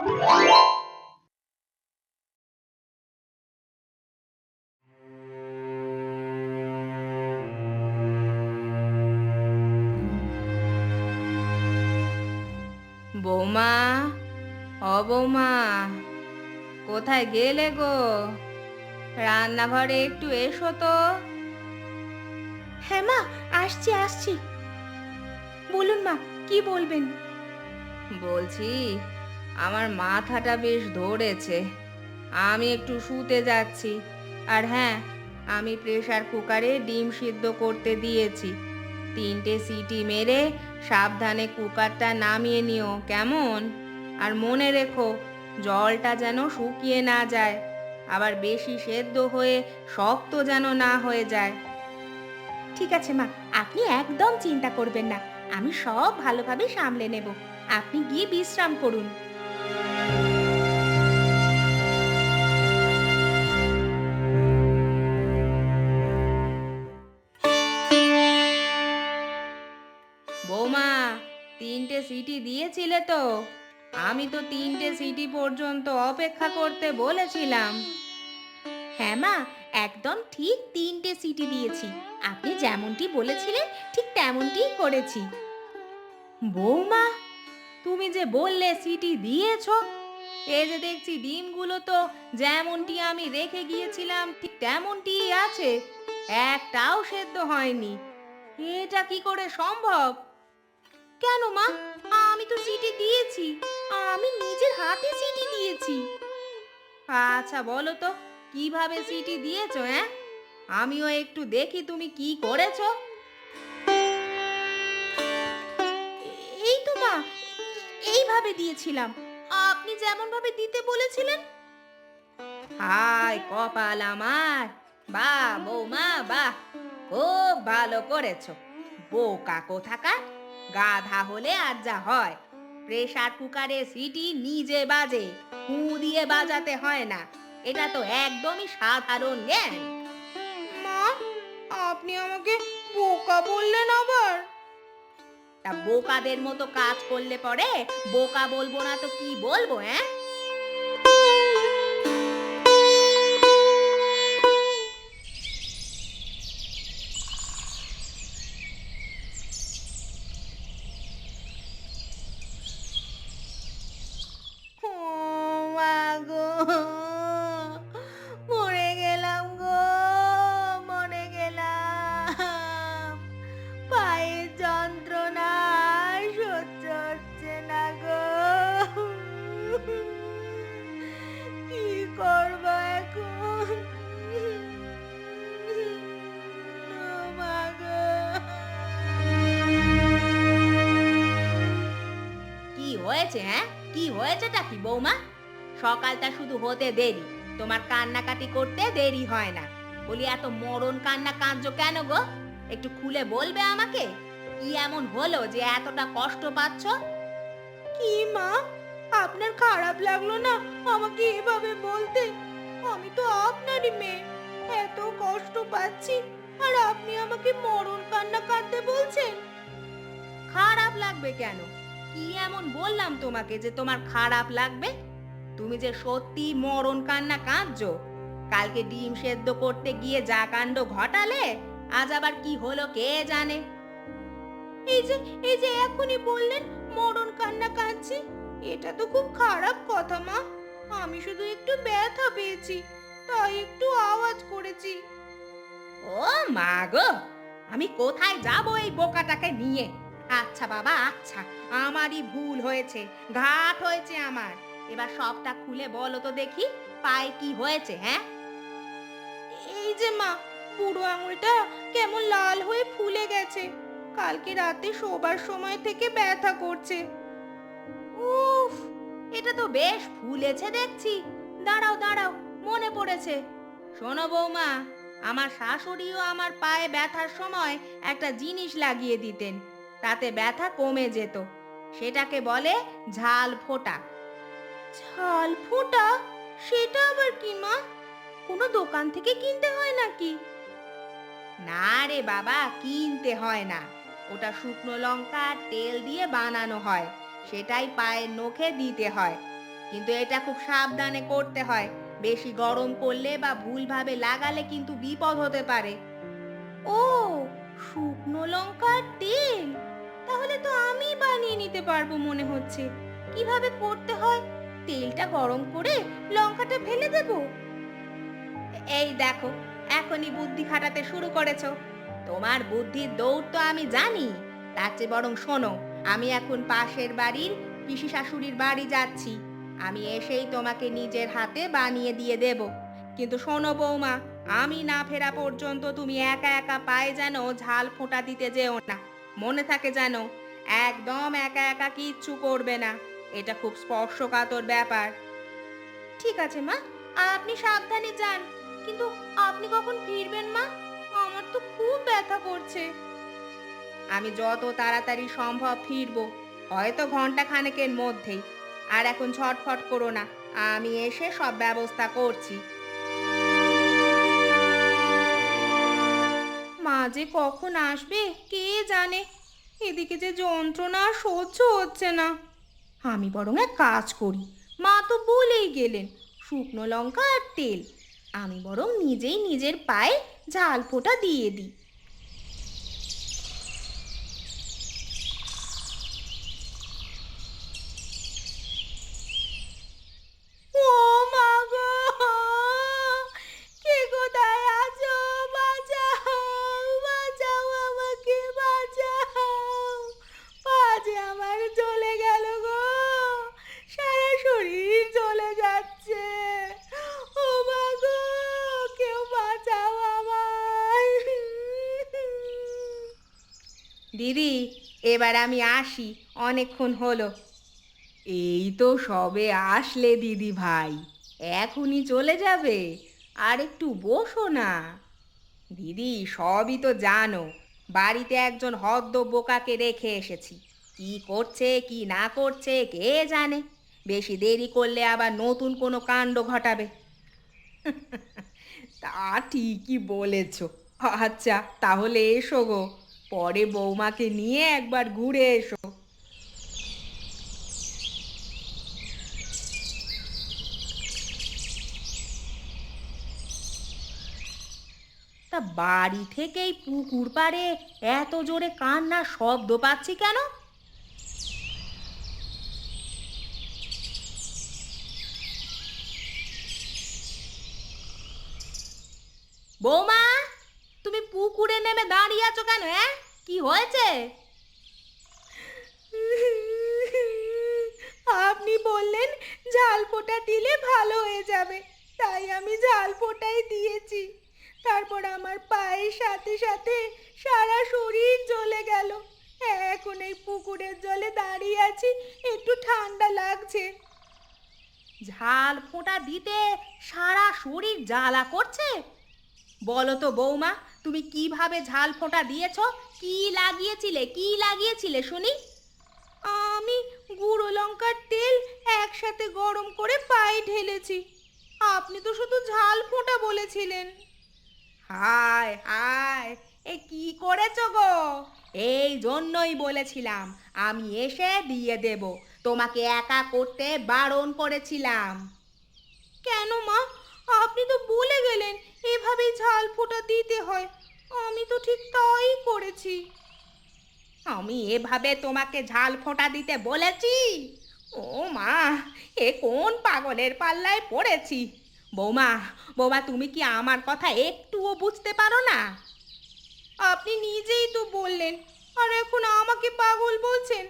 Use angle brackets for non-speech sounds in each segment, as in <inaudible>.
বৌমা ও বৌমা কোথায় গেলে গো? রান্নাঘরে একটু এসো তো। হ্যাঁ মা আসছি আসছি। বলুন মা কি বলবেন? বলছি আমার মাথাটা বেশ ধরেছে। আমি একটু শুতে যাচ্ছি। আর হ্যাঁ আমি প্রেশার কুকারে ডিম সিদ্ধ করতে দিয়েছি। তিনটে সিটি মেরে সাবধানে কুকারটা নামিয়ে নিও, কেমন? আর মনে রেখো, জলটা যেন শুকিয়ে না যায়, আবার বেশি সেদ্ধ হয়ে শক্ত যেন না হয়ে যায়। ঠিক আছে মা, আপনি একদম চিন্তা করবেন না। আমি সব ভালোভাবে সামলে নেব। আপনি গিয়ে বিশ্রাম করুন। বৌমা তিনটে সিটি দিয়েছিলে তো। আমি তো তিনটে সিটি পর্যন্ত অপেক্ষা করতে বলেছিলাম। হ্যাঁ মা একদম ঠিক তিনটে সিটি দিয়েছি। আপনি যেমনটি বলেছিলেন ঠিক তেমনটিই করেছি। বৌমা তুমি যে বললে সিটি দিয়েছ এই যে দেখছি ডিমগুলো তো যেমনটি আমি রেখে গিয়েছিলাম, ঠিক তেমনটিই আছে। একটাও সেদ্ধ হয়নি। এটা কি করে সম্ভব? কেন মা? আমি তো সিটি দিয়েছি। আমি নিজের হাতে সিটি দিয়েছি। আচ্ছা বলো তো, কীভাবে সিটি দিয়েছ হ্যাঁ আমিও একটু দেখি তুমি কি করেছ। এইভাবে দিয়েছিলাম আপনি যেমন ভাবে দিতে বলেছিলেন। হাই কপাল আমার। বাহ বৌমা বাহ। খুব ভালো করেছ। বোকা কোথাকার। গাধা হলে আর যা হয়। প্রেসার কুকারে সিটি নিজে বাজে। হু দিয়ে বাজাতে হয় না। এটা তো একদমই সাধারণ জ্ঞান মা আপনি আমাকে বোকা বললেন আবার। তা বোকাদের মতো কাজ করলে পরে বোকা বলব না তো কি বলব হ্যাঁ? ও হয়েছে হ্যাঁ? কি হয়েছেটা কি বৌমা? সকালটা শুধু হতে দেরি। তোমার কান্নাকাটি করতে দেরি হয় না। বলি এত মরণ কান্না কাঁদছো কেন গো? একটু খুলে বলবে আমাকে? কি এমন হলো যে এতটা কষ্ট পাচ্ছ? কি মা? আপনার খারাপ লাগল না আমাকে এভাবে বলতে? আমি তো আপনারই মেয়ে। এত কষ্ট পাচ্ছি। আর আপনি আমাকে মরণ কান্না কাঁদতে বলছেন? খারাপ লাগবে কেন? কি এমন বললাম তোমাকে যে তোমার খারাপ লাগবে? তুমি যে সত্যি মরণ কান্না কাঁদছো? কালকে ডিম সেদ্ধ করতে গিয়ে যা কাণ্ড ঘটালে, আজ আবার কি হলো কে জানে? এই যে এই যে এখনই বললেন, মরণ কান্না কাঁদছি। এটা তো খুব খারাপ কথা, মা। আমি শুধু একটু ব্যথা পেয়েছি, তাই একটু আওয়াজ করেছি। ও মা গো, আমি কোথায় যাব এই বোকাটাকে নিয়ে? আচ্ছা বাবা আচ্ছা। আমারই ভুল হয়েছে, ঘাট হয়েছে আমার। এবার সবটা খুলে বলো তো দেখি, পায়ে কি হয়েছে হ্যাঁ? এই যে মা বুড়ো আঙুলটা কেমন লাল হয়ে ফুলে গেছে। কালকে রাতে শোবার সময় থেকে ব্যথা করছে। উফ, এটা তো বেশ ফুলেছে দেখছি। দাঁড়াও দাঁড়াও, মনে পড়েছে। শোনো বৌমা, আমার শাশুড়িও আমার পায়ে ব্যথার সময় একটা জিনিস লাগিয়ে দিতেন। তাতে ব্যথা কমে যেত। সেটাকে বলে ঝাল ফোঁটা। ঝাল ফোঁটা? সেটা আবার কি মা? কোনো দোকান থেকে কিনতে হয় নাকি? না রে বাবা কিনতে হয় না। ওটা শুকনো লঙ্কা তেল দিয়ে বানানো হয়। সেটাই পায়ের নখে দিতে হয়। কিন্তু এটা খুব সাবধানে করতে হয়। বেশি গরম করলে বা ভুলভাবে লাগালে কিন্তু বিপদ হতে পারে। ও শুকনো লঙ্কার তেল? তাহলে তো আমি বানিয়ে নিতে পারব মনে হচ্ছে। কীভাবে করতে হয়? তেলটা গরম করে লঙ্কাটা ফেলে দেব? এই দেখো, এখনই বুদ্ধি খাটাতে শুরু করেছ। তোমার বুদ্ধির দৌড় তো আমি জানি। তার চেয়ে বরং শোনো, আমি এখন পাশের বাড়ির পিসি শাশুড়ির বাড়ি যাচ্ছি। আমি এসেই তোমাকে নিজের হাতে বানিয়ে দিয়ে দেব। কিন্তু শোনো বৌমা, আমি না ফেরা পর্যন্ত তুমি একা একা পায়ে যেন ঝাল ফোঁটা দিতে যেও না। মনে থাকে যেন একদম একা একা কিচ্ছু করবে না। এটা খুব স্পর্শকাতর ব্যাপার। ঠিক আছে, মা। আপনি সাবধানে যান। কিন্তু আপনি কখন ফিরবেন, মা? আমার তো খুব ব্যথা করছে। আমি যত তাড়াতাড়ি সম্ভব ফিরবো। হয়তো ঘণ্টা খানেকের মধ্যেই। আর এখন ছটফট করো না। আমি এসে সব ব্যবস্থা করছি। যে কখন আসবে, কে জানে? এদিকে যে যন্ত্রণা সহ্য হচ্ছে না। আমি বরং এক কাজ করি। মা তো বলেই গেলেন, শুকনো লঙ্কা আর তেল। আমি বরং নিজেই নিজের পায়ে ঝাল ফোঁটা দিয়ে দিই ও মা গো কে কোথায় আছো বাঁচাও বাঁচাও আমাকে বাঁচাও পাজে আমার চলে গেল গো সারা শরীর চলে যাচ্ছে ও মা গো কেউ বাঁচাও আমায় দিদি, এবার আমি আসি, অনেকক্ষণ হলো। এই তো সবে আসলে দিদি ভাই, এখনই চলে যাবে, আর একটু বসো না। দিদি, সবই তো জানো, বাড়িতে একজন হদ্দ বোকাকে রেখে এসেছি, কি করছে, কি না করছে, কে জানে? বেশি দেরি করলে আবার নতুন কোনো কাণ্ড ঘটাবে। <laughs> তা ঠিকই বলেছ। আচ্ছা তাহলে এসো গো। পরে বৌমাকে নিয়ে একবার ঘুরে এসো। তা বাড়ি থেকেই পুকুর পাড়ে এত জোরে কান্নার শব্দ পাচ্ছি কেন? বৌমা! পুকুরে নেমে দাঁড়িয়ে আছো কেন হ্যাঁ কি হয়েছে? আপনি বললেন ঝাল ফোঁটা দিলে ভালো হয়ে যাবে তাই আমি ঝাল ফোঁটাই দিয়েছি। তারপর আমার পায়ের সাথে সাথে সারা শরীর জ্বলে গেল। এখন এই পুকুরের জলে দাঁড়িয়ে আছি একটু ঠান্ডা লাগছে। ঝাল ফোঁটা দিতে সারা শরীর জ্বালা করছে? বলো তো বৌমা তুমি কীভাবে ঝাল ফোঁটা দিয়েছ? কি লাগিয়েছিলে? কি লাগিয়েছিলে শুনি? আমি গুঁড়ো লঙ্কার তেল একসাথে গরম করে পায়ে ঢেলেছি। আপনি তো শুধু ঝাল ফোঁটা বলেছিলেন। হায় হায় এ কি করেছ গো? এই জন্যই বলেছিলাম আমি এসে দিয়ে দেব। তোমাকে একা করতে বারণ করেছিলাম। কেন মা? আপনি তো বলে গেলেন এভাবেই ঝাল ফোঁটা দিতে হয়। আমি তো ঠিক তাই করেছি। আমি এভাবে তোমাকে ঝাল ফোঁটা দিতে বলেছি? ও মা এ কোন পাগলের পাল্লায় পড়েছি? বৌমা বৌমা তুমি কি আমার কথা একটুও বুঝতে পারো না? আপনি নিজেই তো বললেন আর এখন আমাকে পাগল বলছেন।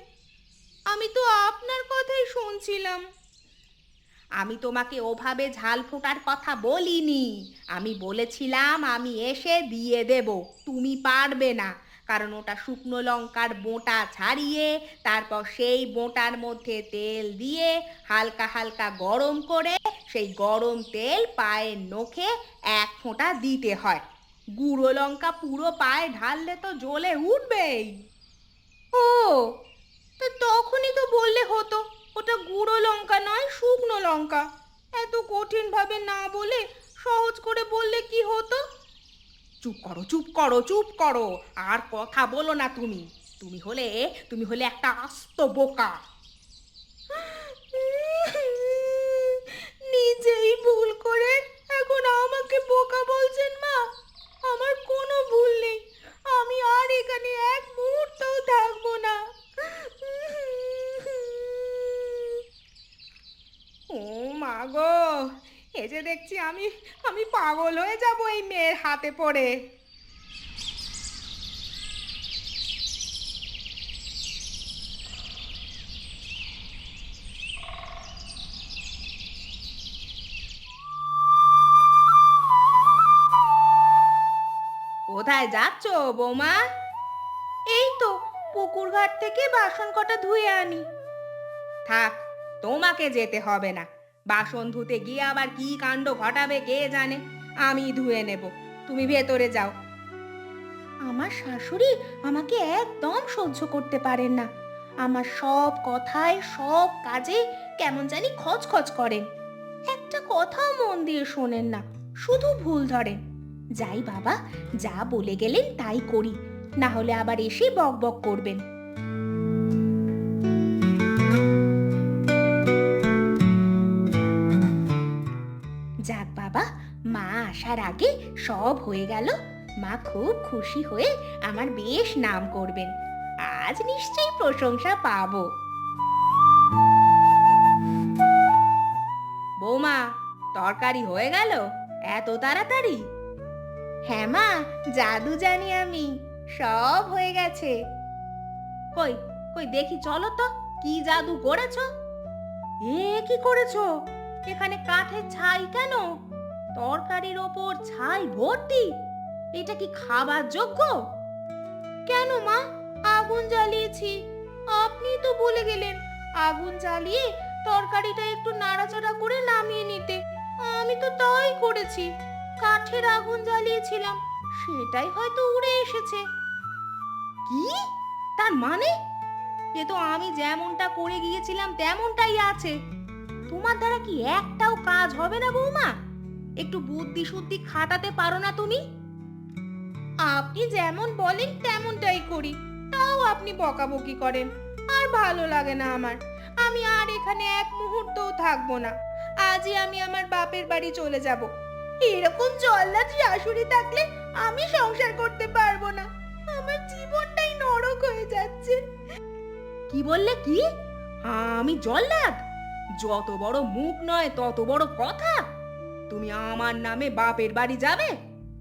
আমি তো আপনার কথাই শুনছিলাম। আমি তোমাকে ওভাবে ঝাল ফোঁটার কথা বলিনি। আমি বলেছিলাম আমি এসে দিয়ে দেব। তুমি পারবে না। কারণ ওটা শুকনো লঙ্কার বোঁটা ছাড়িয়ে তারপর সেই বোঁটার মধ্যে তেল দিয়ে হালকা হালকা গরম করে সেই গরম তেল পায়ের নখে এক ফোঁটা দিতে হয়। গুঁড়ো লঙ্কা পুরো পায়ে ঢাললে তো জ্বলে উঠবেই। ও, তো তখনই তো বললে হতো। ওটা গুঁড়ো লঙ্কা নয় শুকনো লঙ্কা। এত কঠিনভাবে না বলে সহজ করে বললে কি হতো? চুপ করো চুপ করো চুপ করো। আর কথা বলো না তুমি। তুমি হলে তুমি হলে একটা আস্ত বোকা। নিজেই ভুল করে দেখছি আমি আমি পাগল হয়ে যাব এই মেয়ের হাতে পড়ে। কোথায় যাচ্ছ বৌমা? এই তো পুকুর ঘাট থেকে বাসন কটা ধুয়ে আনি। থাক তোমাকে যেতে হবে না। বাসন ধুতে গিয়ে আবার কি কাণ্ড ঘটাবে কে জানে? আমি ধুয়ে নেব। তুমি ভেতরে যাও। আমার শাশুড়ি আমাকে একদম সহ্য করতে পারেন না। আমার সব কথায়, সব কাজে কেমন জানি খচখচ করেন। একটা কথাও মন দিয়ে শোনেন না, শুধু ভুল ধরেন। যাই বাবা, যা বলে গেলেন তাই করি। না হলে আবার এসে বক বক করবেন। আসার আগে সব হয়ে গেল। মা খুব খুশি হয়ে আমার বেশ নাম করবেন। আজ নিশ্চয়ই প্রশংসা পাবো। বৌমা, তরকারি হয়ে গেল? এত তাড়াতাড়ি? হ্যাঁ মা, জাদু জানি আমি। সব হয়ে গেছে। কই কই দেখি চলো তো, কি জাদু করেছ? এ কি করেছ? এখানে কাঠের ছাই কেন? তরকারির ওপর ছাই ভর্তি? এটা কি খাবার যোগ্য? কেন মা? আগুন জ্বালিয়েছি। আপনি তো বলে গেলেন। আগুন জ্বালিয়ে তরকারিটা একটু নাড়াচাড়া করে নামিয়ে নিতে। আমি তো তাই করেছি। কাঠের আগুন জ্বালিয়েছিলাম। সেটাই হয়তো উড়ে এসেছে। কি? তার মানে? এ তো আমি যেমনটা করে গিয়েছিলাম, তেমনটাই আছে। তোমার দ্বারা কি একটাও কাজ হবে না বৌমা? একটু বুদ্ধি শুদ্ধি খাটাতে পারো না তুমি? আপনি যেমন বলেন তেমনটাই করি, তাও আপনি বকাবকি করেন। আর ভালো লাগে না আমার। আমি আর এখানে এক মুহূর্তও থাকব না। আজই আমি আমার বাপের বাড়ি চলে যাব। এরকম জল্লাদ শাশুড়ি থাকলে আমি সংসার করতে পারব না। আমার জীবনটাই নরক হয়ে যাচ্ছে। কি বললে কি? আমি জল্লাদ? যত বড় মুখ নয়, তত বড় কথা। তুমি আমার নামে বাপের বাড়ি যাবে?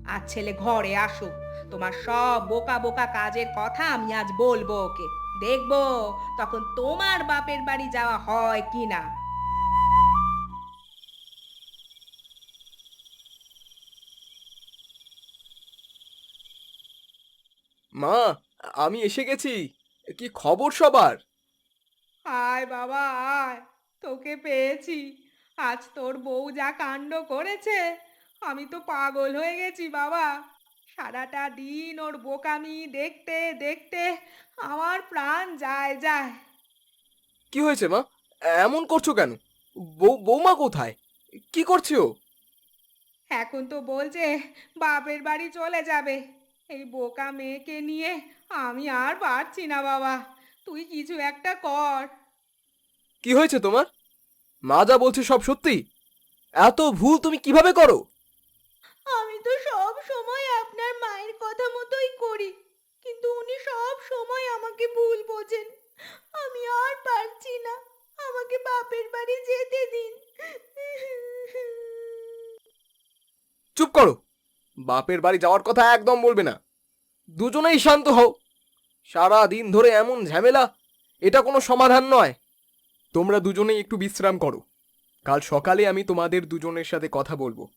আর ছেলে ঘরে আসো। তোমার সব বোকা বোকা কাজের কথা আমি আজ বলব ওকে। দেখব তখন তোমার বাপের বাড়ি যাওয়া হয় কি না মা আমি এসে গেছি। কি খবর সবার? আয় বাবা আয়। তোকে পেয়েছি। আজ তোর বউ যা কাণ্ড করেছে আমি তো পাগল হয়ে গেছি বাবা। সারাটা দিন ওর বোকামি দেখতে দেখতে আমার প্রাণ যায় যায়। কি হয়েছে মা? এমন করছ কেন? বউ বৌমা কোথায়? কি করছে? এখন তো বলছে বাপের বাড়ি চলে যাবে। এই বোকা মেয়েকে নিয়ে আমি আর পারছি না বাবা। তুই কিছু একটা কর। কি হয়েছে তোমার? মা যা বলছে সব সত্যি? এত ভুল তুমি কীভাবে করো? আমি তো সব সময় আপনার মায়ের কথা মতোই করি কিন্তু উনি সব সময় আমাকে ভুল বোঝেন। আমি আর পারছি না আমাকে বাপের বাড়ি যেতে দিন। চুপ করো। বাপের বাড়ি যাওয়ার কথা একদম বলবে না। দুজনেই শান্ত হও। সারা দিন ধরে এমন ঝামেলা এটা কোনো সমাধান নয়। তোমরা দুজনেই একটু বিশ্রাম করো। কাল সকালে আমি তোমাদের দুজনের সাথে কথা বলব।